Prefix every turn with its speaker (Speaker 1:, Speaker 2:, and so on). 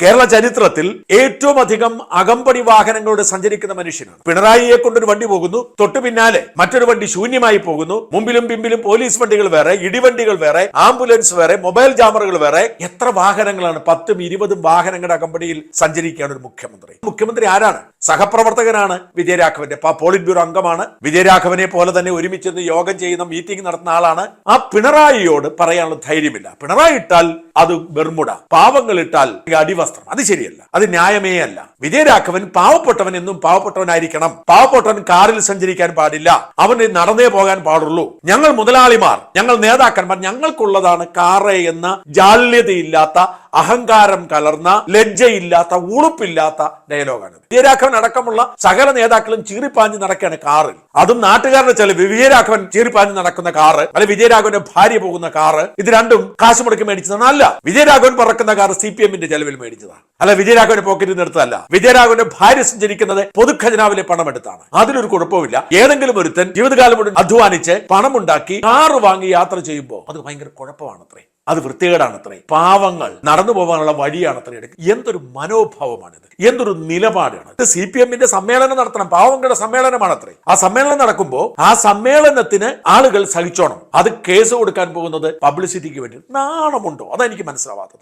Speaker 1: കേരള ചരിത്രത്തിൽ ഏറ്റവും അധികം അകമ്പടി വാഹനങ്ങളോട് സഞ്ചരിക്കുന്ന മനുഷ്യനാണ്. പിണറായിയെ കൊണ്ടൊരു വണ്ടി പോകുന്നു തൊട്ടു പിന്നാലെ മറ്റൊരു വണ്ടി ശൂന്യമായി പോകുന്നു. മുമ്പിലും പിമ്പിലും പോലീസ് വണ്ടികൾ വേറെ ഇടിവണ്ടികൾ വേറെ ആംബുലൻസ് വേറെ മൊബൈൽ ജാമറുകൾ വേറെ. എത്ര വാഹനങ്ങളാണ് പത്തും ഇരുപതും വാഹനങ്ങളുടെ അകമ്പടിയിൽ സഞ്ചരിക്കുകയാണ് ഒരു മുഖ്യമന്ത്രി? മുഖ്യമന്ത്രി ആരാണ്? സഹപ്രവർത്തകനാണ് വിജയരാഘവന്റെ. പോളിറ്റ് ബ്യൂറോ അംഗമാണ്. വിജയരാഘവനെ പോലെ തന്നെ ഒരുമിച്ച് നിന്ന് യോഗം ചെയ്യുന്ന മീറ്റിംഗ് നടത്തുന്ന ആളാണ്. ആ പിണറായിയോട് പറയാനുള്ള ധൈര്യമില്ല. പിണറായി ഇട്ടാൽ അത് ബെർമുട പാവങ്ങൾ ഇട്ടാൽ അടിവസ്ത്രം. അത് ശരിയല്ല. അത് ന്യായമേ അല്ല. വിജയരാഘവൻ പാവപ്പെട്ടവൻ എന്നും പാവപ്പെട്ടവനായിരിക്കണം. പാവപ്പെട്ടവൻ കാറിൽ സഞ്ചരിക്കാൻ പാടില്ല. അവന് നടന്നേ പോകാൻ പാടുള്ളൂ. ഞങ്ങൾ മുതലാളിമാർ ഞങ്ങൾ നേതാക്കന്മാർ ഞങ്ങൾക്കുള്ളതാണ് കാറ് എന്ന ജാള്യതയില്ലാത്ത അഹങ്കാരം കലർന്ന ലജ്ജയില്ലാത്ത ഉളുപ്പില്ലാത്ത ഡയലോഗാണ് വിജയരാഘവൻ അടക്കമുള്ള സകല നേതാക്കളും ചീറിപ്പാഞ്ഞ് നടക്കുകയാണ് കാറിൽ. അതും നാട്ടുകാരുടെ ചെലവ് വിജയരാഘവൻ ചീറിപ്പാഞ്ഞ് നടക്കുന്ന കാറ് അല്ലെ വിജയരാഘവന്റെ ഭാര്യ പോകുന്ന കാറ് ഇത് രണ്ടും കാശ് മുടക്കി മേടിച്ചതാണ്. അല്ല വിജയരാഘവൻ പറക്കുന്ന കാർ സി പി എമ്മിന്റെ ചെലവിൽ മേടിച്ചതാണ്. അല്ല വിജയരാഘവന്റെ പോക്കറ്റിൽ നിന്ന് വിജയരാഘവന്റെ ഭാര്യ സഞ്ചരിക്കുന്നത് പൊതുഖജനാവിലെ പണം എടുത്താണ് അതിലൊരു കുഴപ്പമില്ല ഏതെങ്കിലും ഒരുത്തൻ ജീവിതകാലം മുഴുവൻ അധ്വാനിച്ച് പണമുണ്ടാക്കി കാറ് വാങ്ങി യാത്ര ചെയ്യുമ്പോൾ അത് ഭയങ്കര കുഴപ്പമാണ് അത്രേ അത് വൃത്തികേടാണത്രേ. പാവങ്ങൾ നടന്നു പോകാനുള്ള വഴിയാണത്രേ എടുക്കുക എന്തൊരു മനോഭാവമാണിത്. എന്തൊരു നിലപാടാണ് ഇത് സി പി എമ്മിന്റെ സമ്മേളനം നടത്തണം. പാവങ്ങളുടെ സമ്മേളനമാണ് സമ്മേളനമാണത്രേ. ആ സമ്മേളനം നടക്കുമ്പോൾ ആ സമ്മേളനത്തിന് ആളുകൾ സഹിച്ചോണം. അത് കേസ് കൊടുക്കാൻ പോകുന്നത് പബ്ലിസിറ്റിക്ക് വേണ്ടി നാണമുണ്ടോ? അതെനിക്ക് മനസ്സിലാവാത്തത്.